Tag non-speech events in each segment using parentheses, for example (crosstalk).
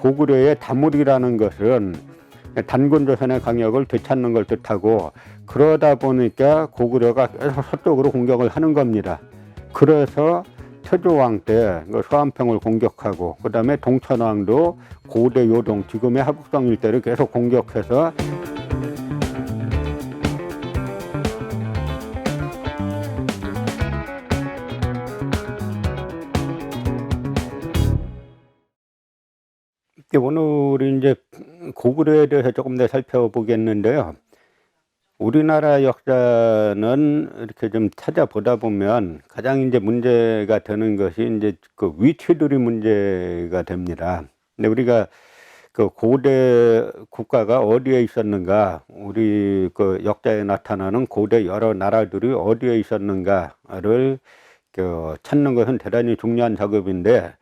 고구려의 다물이라는 것은 단군 조선의 강력을 되찾는 걸 뜻하고 그러다 보니까 고구려가 계속 서쪽으로 공격을 하는 겁니다. 그래서 태조왕 때그 서안평을 공격하고 그 다음에 동천왕도 고대 요동 지금의 하북성 일대를 계속 공격해서 오늘 이제 고구려에 대해서 조금 더 살펴보겠는데요. 우리나라 역사는 이렇게 좀 찾아보다 보면 가장 이제 문제가 되는 것이 이제 그 위치들이 문제가 됩니다. 근데 우리가 그 고대 국가가 어디에 있었는가, 우리 그 역사에 나타나는 고대 여러 나라들이 어디에 있었는가를 그 찾는 것은 대단히 중요한 작업인데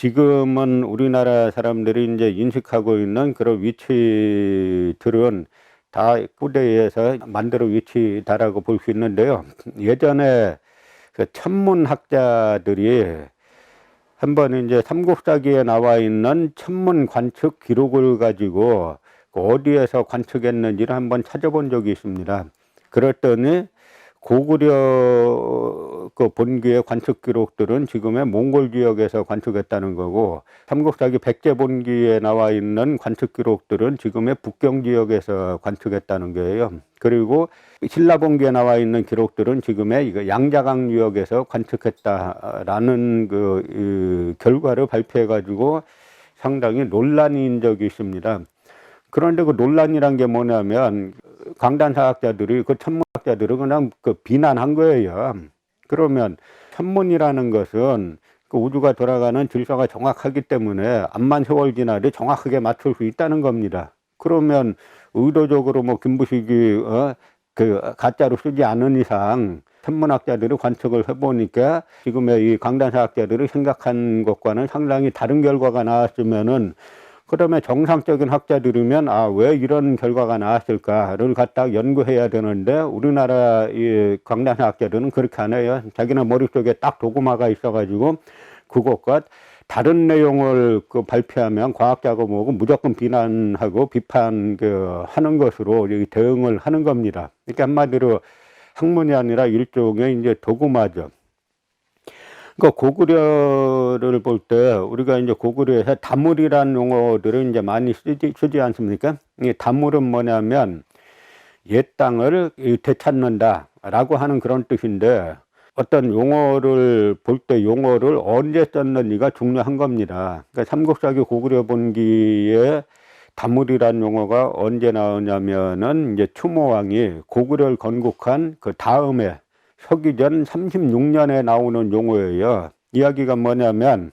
지금은 우리나라 사람들이 이제 인식하고 있는 그런 위치들은 다 후대에서 만들어 위치다라고 볼 수 있는데요. 예전에 그 천문학자들이 한번 이제 삼국사기에 나와 있는 천문 관측 기록을 가지고 그 어디에서 관측했는지를 한번 찾아본 적이 있습니다. 그랬더니 고구려 그 본기의 관측 기록들은 지금의 몽골 지역에서 관측했다는 거고 삼국사기 백제 본기에 나와 있는 관측 기록들은 지금의 북경 지역에서 관측했다는 거예요. 그리고 신라 본기에 나와 있는 기록들은 지금의 이거 양자강 유역에서 관측했다라는 그 이, 결과를 발표해 가지고 상당히 논란이 인 적이 있습니다. 그런데 그 논란이란 게 뭐냐면 강단 사학자들이 그 천문학자들은 그냥 그 비난한 거예요. 그러면 천문이라는 것은 그 우주가 돌아가는 질서가 정확하기 때문에 암만 세월 지나도 정확하게 맞출 수 있다는 겁니다. 그러면 의도적으로 뭐 김부식이 어, 그 가짜로 쓰지 않은 이상 천문학자들이 관측을 해보니까 지금의 이 강단사학자들이 생각한 것과는 상당히 다른 결과가 나왔으면은 그다음에 정상적인 학자들이면 아 왜 이런 결과가 나왔을까를 갖다 연구해야 되는데 우리나라 이 강단사 학자들은 그렇게 안 해요. 자기네 머릿속에 딱 도구마가 있어가지고 그것과 다른 내용을 그 발표하면 과학 작업하고 무조건 비난하고 비판 그 하는 것으로 이 대응을 하는 겁니다. 그러니까 한마디로 학문이 아니라 일종의 이제 도구마죠. 그러니까 고구려를 볼 때 우리가 이제 고구려에서 다물이라는 용어들을 이제 많이 쓰지, 쓰지 않습니까? 이 다물은 뭐냐면 옛 땅을 이 되찾는다라고 하는 그런 뜻인데 어떤 용어를 볼 때 용어를 언제 썼는지가 중요한 겁니다. 그러니까 삼국사기 고구려 본기에 다물이라는 용어가 언제 나오냐면은 이제 추모왕이 고구려를 건국한 그 다음에 서기전 36년에 나오는 용어예요. 이야기가 뭐냐면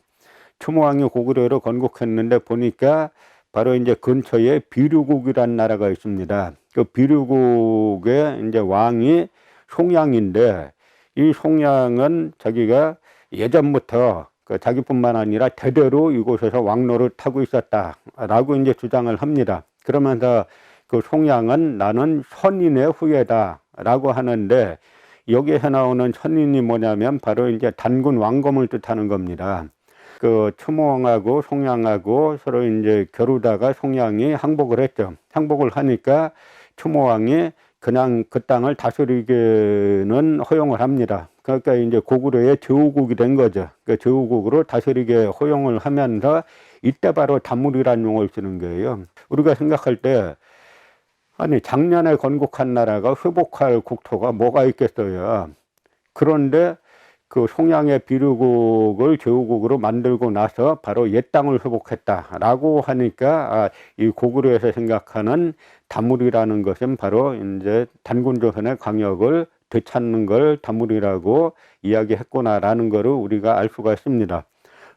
추모왕이 고구려를 건국했는데 보니까 바로 이제 근처에 비류국이라는 나라가 있습니다. 그 비류국의 이제 왕이 송양인데 이 송양은 자기가 예전부터 그 자기뿐만 아니라 대대로 이곳에서 왕로를 타고 있었다라고 이제 주장을 합니다. 그러면서 그 송양은 나는 선인의 후예다라고 하는데 여기에서 나오는 천인이 뭐냐면 바로 이제 단군 왕검을 뜻하는 겁니다. 그 추모왕하고 송양하고 서로 이제 겨루다가 송양이 항복을 했죠. 항복을 하니까 추모왕이 그냥 그 땅을 다스리기는 허용을 합니다. 그러니까 이제 고구려의 제후국이 된 거죠. 그 제후국으로 다스리게 허용을 하면서 이때 바로 다물이라는 용어를 쓰는 거예요. 우리가 생각할 때 아니 작년에 건국한 나라가 회복할 국토가 뭐가 있겠어요. 그런데 그 송양의 비류국을 제후국으로 만들고 나서 바로 옛 땅을 회복했다라고 하니까 아, 이 고구려에서 생각하는 다물이라는 것은 바로 이제 단군조선의 강역을 되찾는 걸 다물이라고 이야기했구나라는 것을 우리가 알 수가 있습니다.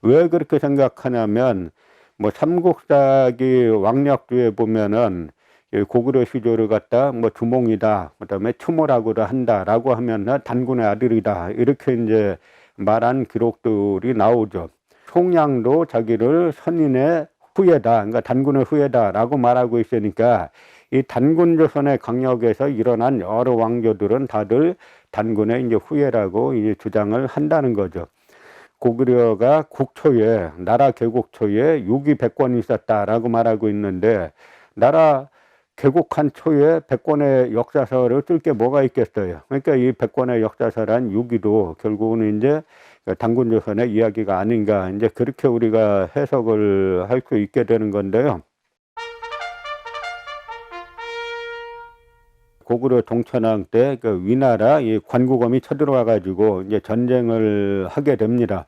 왜 그렇게 생각하냐면 뭐 삼국사기 왕력주에 보면은 이 고구려 시조를 갖다 뭐 주몽이다, 그다음에 추모라고도 한다라고 하면 단군의 아들이다 이렇게 이제 말한 기록들이 나오죠. 송양도 자기를 선인의 후예다, 그러니까 단군의 후예다라고 말하고 있으니까 이 단군 조선의 강력에서 일어난 여러 왕조들은 다들 단군의 이제 후예라고 이제 주장을 한다는 거죠. 고구려가 국초에 나라 개국 초에 유기 백권이 있었다라고 말하고 있는데 나라 개국한 초에 백권의 역사서를 쓸 게 뭐가 있겠어요. 그러니까 이 백권의 역사서란 유기도 결국은 이제 당군 조선의 이야기가 아닌가 이제 그렇게 우리가 해석을 할 수 있게 되는 건데요. 고구려 동천왕 때 그 위나라 이 관구검이 쳐들어와 가지고 이제 전쟁을 하게 됩니다.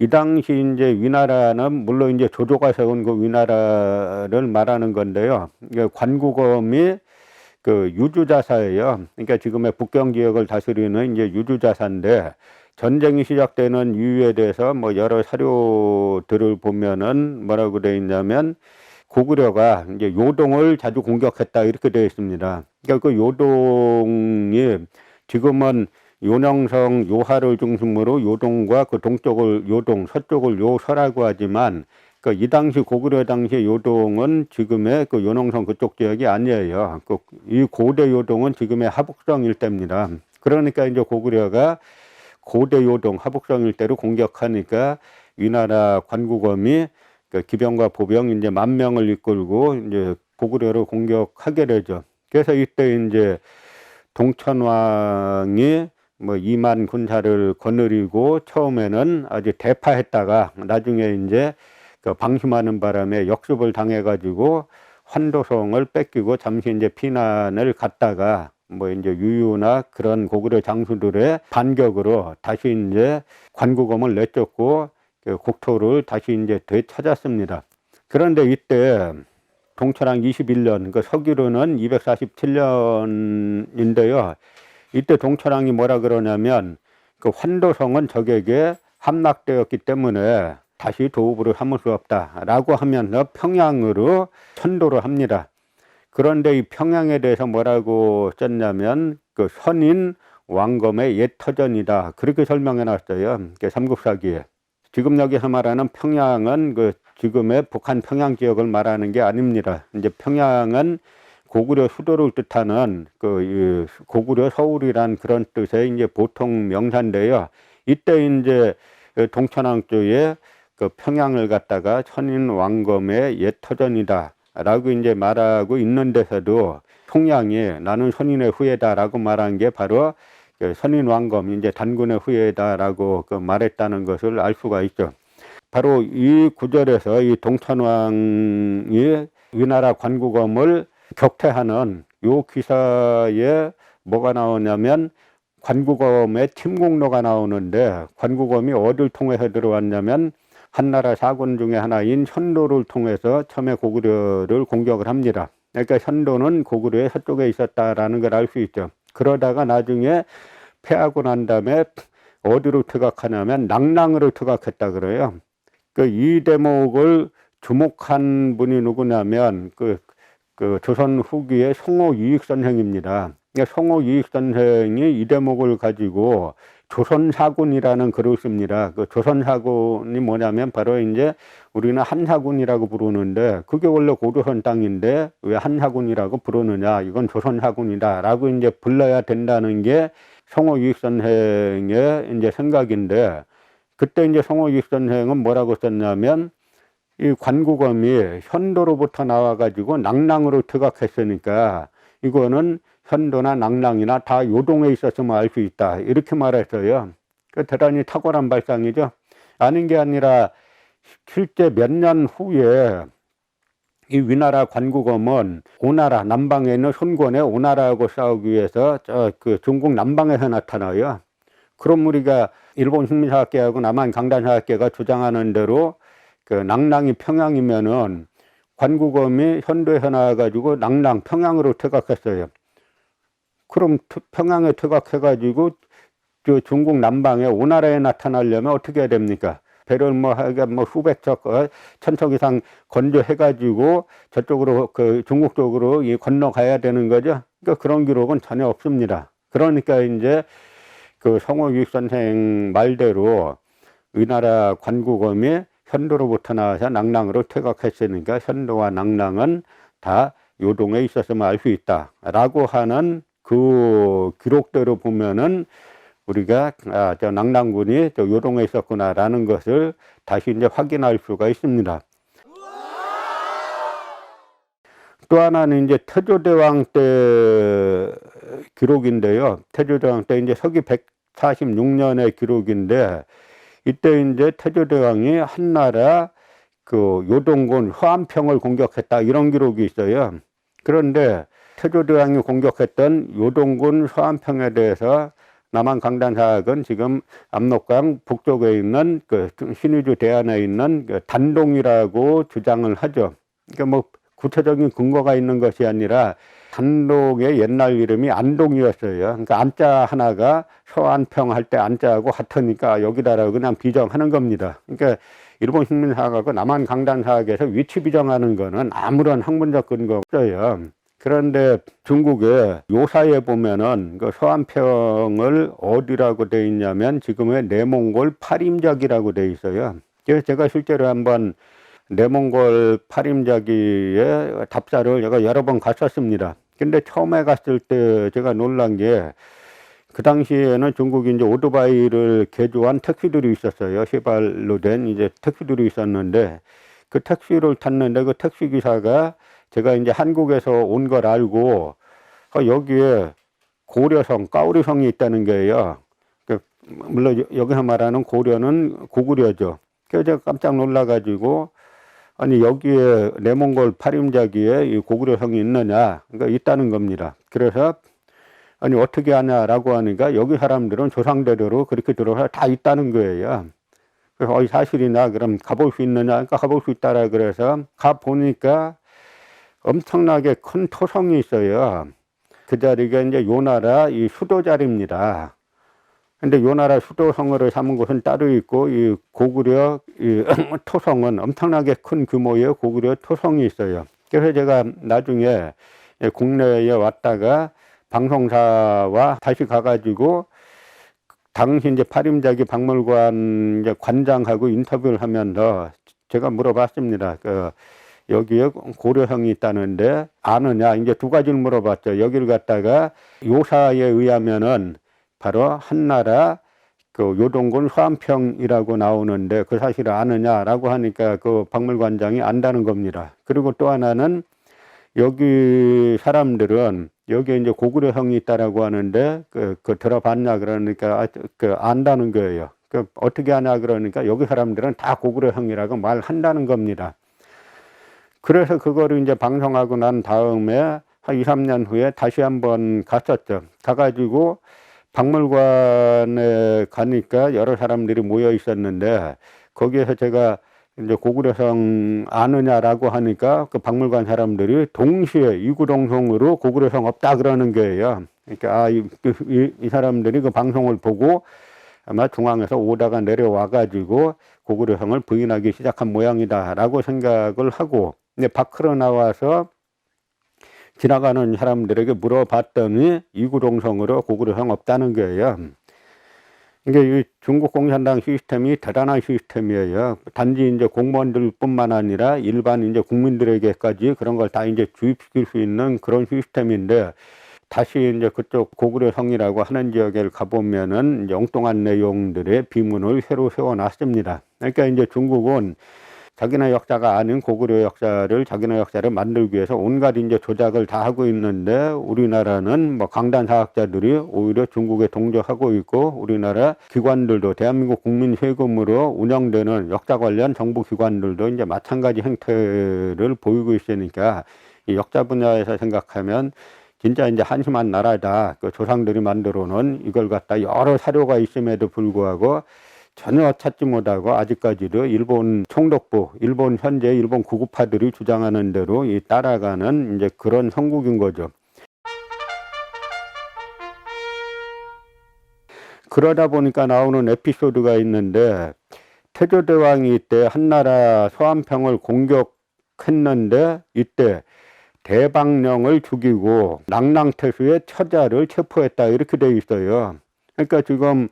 이 당시 이제 위나라는 물론 이제 조조가 세운 그 위나라를 말하는 건데요. 관구검이 그 유주자사예요. 그러니까 지금의 북경 지역을 다스리는 이제 유주자사인데 전쟁이 시작되는 이유에 대해서 뭐 여러 사료들을 보면은 뭐라고 되어 있냐면 고구려가 이제 요동을 자주 공격했다 이렇게 되어 있습니다. 그러니까 그 요동이 지금은 요령성 요하를 중심으로 요동과 그 동쪽을 요동, 서쪽을 요서라고 하지만 그이 당시 고구려 당시 요동은 지금의 그 요농성 그쪽 지역이 아니에요. 그 이 고대 요동은 지금의 하북성 일대입니다. 그러니까 이제 고구려가 고대 요동 하북성 일대로 공격하니까 위나라 관구검이 그 기병과 보병 이제 만 명을 이끌고 이제 고구려를 공격하게 되죠. 그래서 이때 이제 동천왕이 뭐 2만 군사를 거느리고 처음에는 아주 대파했다가 나중에 이제 그 방심하는 바람에 역습을 당해가지고 환도성을 뺏기고 잠시 이제 피난을 갔다가 뭐 이제 유유나 그런 고구려 장수들의 반격으로 다시 이제 관구검을 내쫓고 그 국토를 다시 이제 되찾았습니다. 그런데 이때 동천왕 21년 그 서기로는 247년인데요. 이때 동천왕이 뭐라 그러냐면 그 환도성은 적에게 함락되었기 때문에 다시 도읍으로 삼을 수 없다라고 하면서 평양으로 천도를 합니다. 그런데 이 평양에 대해서 뭐라고 썼냐면 그 선인 왕검의 옛 터전이다 그렇게 설명해 놨어요. 삼국사기에. 지금 여기서 말하는 평양은 그 지금의 북한 평양 지역을 말하는 게 아닙니다. 이제 평양은 고구려 수도를 뜻하는 그 고구려 서울이란 그런 뜻의 이제 보통 명사인데요. 이때 이제 동천왕 쪽에 그 평양을 갖다가 천인 왕검의 옛 터전이다라고 이제 말하고 있는 데서도 통양이 나는 선인의 후예다라고 말한 게 바로 그 선인 왕검 이제 단군의 후예다라고 그 말했다는 것을 알 수가 있죠. 바로 이 구절에서 이 동천왕이 위나라 관구검을 격퇴하는 요 기사에 뭐가 나오냐면 관구검의 침공로가 나오는데 관구검이 어디를 통해서 들어왔냐면 한나라 사군 중에 하나인 현도를 통해서 처음에 고구려를 공격을 합니다. 그러니까 현도는 고구려의 서쪽에 있었다라는 걸 알 수 있죠. 그러다가 나중에 패하고 난 다음에 어디로 퇴각하냐면 낭랑으로 퇴각했다 그래요. 그 이 대목을 주목한 분이 누구냐면 그, 그 조선 후기의 송호 유익 선생입니다. 그러니까 송호 유익 선생이 이 대목을 가지고 조선사군이라는 글을 씁니다. 그 조선사군이 뭐냐면 바로 이제 우리는 한사군이라고 부르는데 그게 원래 고조선 땅인데 왜 한사군이라고 부르느냐 이건 조선사군이다라고 이제 불러야 된다는 게 성호 유익 선생의 이제 생각인데 그때 이제 성호 유익 선생은 뭐라고 썼냐면 이 관구검이 현도로부터 나와가지고 낭랑으로 퇴각했으니까 이거는 현도나 낭랑이나 다 요동에 있었으면 알 수 있다 이렇게 말했어요. 그 대단히 탁월한 발상이죠. 아닌 게 아니라 실제 몇 년 후에 이 위나라 관구검은 오나라 남방에 있는 손권의 오나라하고 싸우기 위해서 저 그 중국 남방에서 나타나요. 그럼 우리가 일본 식민사학계하고 남한 강단사학계가 주장하는 대로 그 낭랑이 평양이면은 관구검이 현도에서 나와가지고 낭랑 평양으로 퇴각했어요. 그럼 평양에 퇴각해가지고 저 중국 남방에 오나라에 나타나려면 어떻게 해야 됩니까? 배를 뭐 하여간 뭐 수백 척, 어, 천척 이상 건조해가지고 저쪽으로 그 중국 쪽으로 이 건너가야 되는 거죠. 그러니까 그런 기록은 전혀 없습니다. 그러니까 이제 그 성호유익 선생 말대로 우리나라 관구검이 현도로부터 나와서 낭랑으로 퇴각했으니까 현도와 낭랑은 다 요동에 있었으면 알 수 있다라고 하는 그 기록대로 보면은 우리가 아, 저 낙랑군이 저 요동에 있었구나라는 것을 다시 이제 확인할 수가 있습니다. 또 하나는 이제 태조대왕 때 기록인데요. 태조대왕 때 이제 서기 146년의 기록인데 이때 이제 태조대왕이 한나라 그 요동군 화암평을 공격했다 이런 기록이 있어요. 그런데 태조대왕이 공격했던 요동군 화암평에 대해서 남한 강단사학은 지금 압록강 북쪽에 있는 그 신의주 대안에 있는 그 단동이라고 주장을 하죠. 그러니까 뭐 구체적인 근거가 있는 것이 아니라 단동의 옛날 이름이 안동이었어요. 그러니까 안자 하나가 서안평 할 때 안자하고 같으니까 여기다라고 그냥 비정하는 겁니다. 그러니까 일본 식민사학하고 남한 강단사학에서 위치 비정하는 거는 아무런 학문적 근거 없어요. 그런데 중국의 요사에 보면은 그 서안평을 어디라고 돼 있냐면 지금의 내몽골 파림작이라고 돼 있어요. 그래서 제가 실제로 한번 내몽골 파림자기에 답사를 제가 여러 번 갔었습니다. 근데 처음에 갔을 때 제가 놀란 게 그 당시에는 중국이 이제 오토바이를 개조한 택시들이 있었어요. 휘발로 된 이제 택시들이 있었는데 그 택시를 탔는데 그 택시 기사가 제가 이제 한국에서 온 걸 알고 어, 여기에 고려성, 까우리성이 있다는 거예요. 그 물론 여기서 말하는 고려는 고구려죠. 그래서 제가 깜짝 놀라가지고 아니 여기에 내몽골 파림자기에 이 고구려성이 있느냐 그러니까 있다는 겁니다. 그래서 아니 어떻게 하냐라고 하니까 여기 사람들은 조상대대로 그렇게 들어서 다 있다는 거예요. 그래서 어이 사실이나 그럼 가볼 수 있느냐 그러니까 가볼 수 있다라 그래서 가 보니까 엄청나게 큰 토성이 있어요. 그 자리가 이제 요나라 이 수도 자리입니다. 근데 요 나라 수도 성을 삼은 곳은 따로 있고 이 고구려 이 (clears throat) 토성은 엄청나게 큰 규모의 고구려 토성이 있어요. 그래서 제가 나중에 국내에 왔다가 방송사와 다시 가가지고 당시 이제 파림자기 박물관 이제 관장하고 인터뷰를 하면서 제가 물어봤습니다. 그 여기에 고려성이 있다는데 아느냐 이제 두 가지를 물어봤죠. 여기를 갔다가 요사에 의하면은 바로 한나라 그 요동군 화암평이라고 나오는데 그 사실을 아느냐라고 하니까 그 박물관장이 안다는 겁니다. 그리고 또 하나는 여기 사람들은 여기에 이제 고구려성이 있다라고 하는데 그, 그 들어봤냐 그러니까 아, 그 안다는 거예요. 그 어떻게 하냐 그러니까 여기 사람들은 다 고구려성이라고 말한다는 겁니다. 그래서 그거를 이제 방송하고 난 다음에 한 2, 3년 후에 다시 한번 갔었죠. 가가지고 박물관에 가니까 여러 사람들이 모여 있었는데 거기에서 제가 이제 고구려성 아느냐라고 하니까 그 박물관 사람들이 동시에 이구동성으로 고구려성 없다 그러는 거예요. 그러니까 아, 이, 이, 이 사람들이 그 방송을 보고 아마 중앙에서 오다가 내려와 가지고 고구려성을 부인하기 시작한 모양이다라고 생각을 하고 이제 밖으로 나와서 지나가는 사람들에게 물어봤더니 이구동성으로 고구려성 없다는 거예요. 이게 이 중국 공산당 시스템이 대단한 시스템이에요. 단지 이제 공무원들 뿐만 아니라 일반 이제 국민들에게까지 그런 걸 다 이제 주입시킬 수 있는 그런 시스템인데 다시 이제 그쪽 고구려성이라고 하는 지역에 가보면은 엉뚱한 내용들의 비문을 새로 세워놨습니다. 그러니까 이제 중국은 자기네 역사가 아닌 고구려 역사를 자기네 역사를 만들기 위해서 온갖 이제 조작을 다 하고 있는데 우리나라는 뭐 강단 사학자들이 오히려 중국에 동조하고 있고 우리나라 기관들도 대한민국 국민 세금으로 운영되는 역사 관련 정부 기관들도 이제 마찬가지 행태를 보이고 있으니까 이 역사 분야에서 생각하면 진짜 이제 한심한 나라다. 그 조상들이 만들어 놓은 이걸 갖다 여러 사료가 있음에도 불구하고 전혀 찾지 못하고 아직까지도 일본 총독부, 일본 현재 일본 구급파들이 주장하는 대로 이 따라가는 이제 그런 성국인 거죠. 그러다 보니까 나오는 에피소드가 있는데 태조대왕이 이때 한나라 서안평을 공격했는데 이때 대방령을 죽이고 낭랑태수의 처자를 체포했다 이렇게 돼 있어요. 그러니까 지금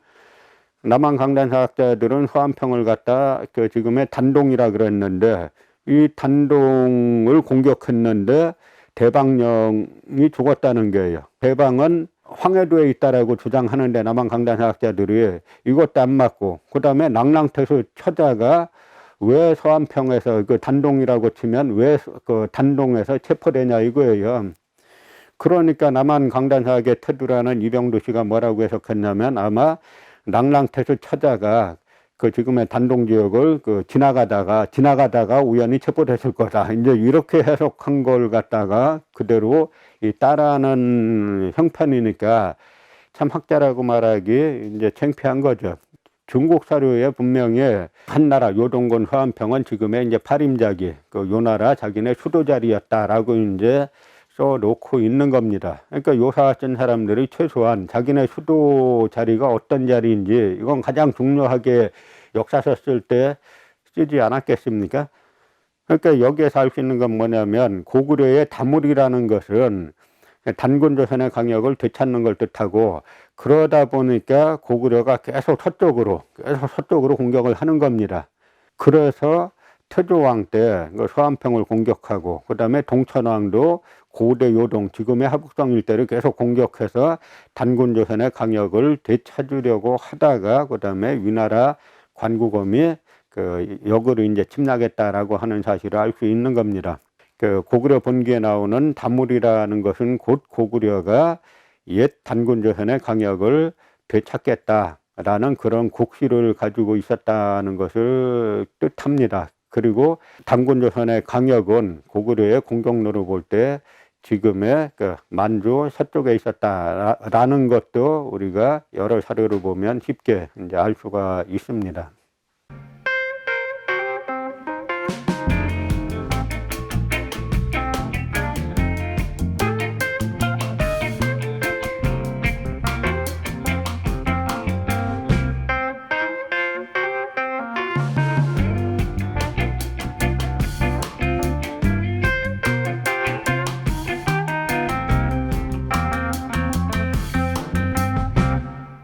남한 강단 사학자들은 서안평을 갖다 그 지금의 단동이라 그랬는데 이 단동을 공격했는데 대방령이 죽었다는 거예요. 대방은 황해도에 있다라고 주장하는데 남한 강단 사학자들이 이것도 안 맞고 그다음에 낭랑태수 처자가 왜 서안평에서 그 단동이라고 치면 왜 그 단동에서 체포되냐 이거예요. 그러니까 남한 강단사학의 태두라는 이병도 씨가 뭐라고 해석했냐면 아마 낭랑태수 처자가 그 지금의 단동 지역을 그 지나가다가 지나가다가 우연히 체포됐을 거다. 이제 이렇게 해석한 걸 갖다가 그대로 이 따라하는 형편이니까 참 학자라고 말하기 이제 창피한 거죠. 중국 사료에 분명히 한나라 요동군 화한평은 지금의 이제 파림자기 그 요나라 자기네 수도 자리였다라고 이제 써 놓고 있는 겁니다. 그러니까 요사 쓴 사람들이 최소한 자기네 수도 자리가 어떤 자리인지 이건 가장 중요하게 역사서 쓸 때 쓰지 않았겠습니까? 그러니까 여기에서 알 수 있는 건 뭐냐면 고구려의 다물이라는 것은 단군 조선의 강역을 되찾는 걸 뜻하고 그러다 보니까 고구려가 계속 서쪽으로 계속 서쪽으로 공격을 하는 겁니다. 그래서 태조왕 때그 서안평을 공격하고 그 다음에 동천왕도 고대 요동 지금의 하북성 일대를 계속 공격해서 단군 조선의 강역을 되찾으려고 하다가 그다음에 위나라 관구검이 그 역으로 이제 침략했다라고 하는 사실을 알 수 있는 겁니다. 그 고구려 본기에 나오는 다물이라는 것은 곧 고구려가 옛 단군 조선의 강역을 되찾겠다라는 그런 국시를 가지고 있었다는 것을 뜻합니다. 그리고 단군 조선의 강역은 고구려의 공격로를 볼때 지금의 그 만주 서쪽에 있었다라는 것도 우리가 여러 사료를 보면 쉽게 이제 알 수가 있습니다.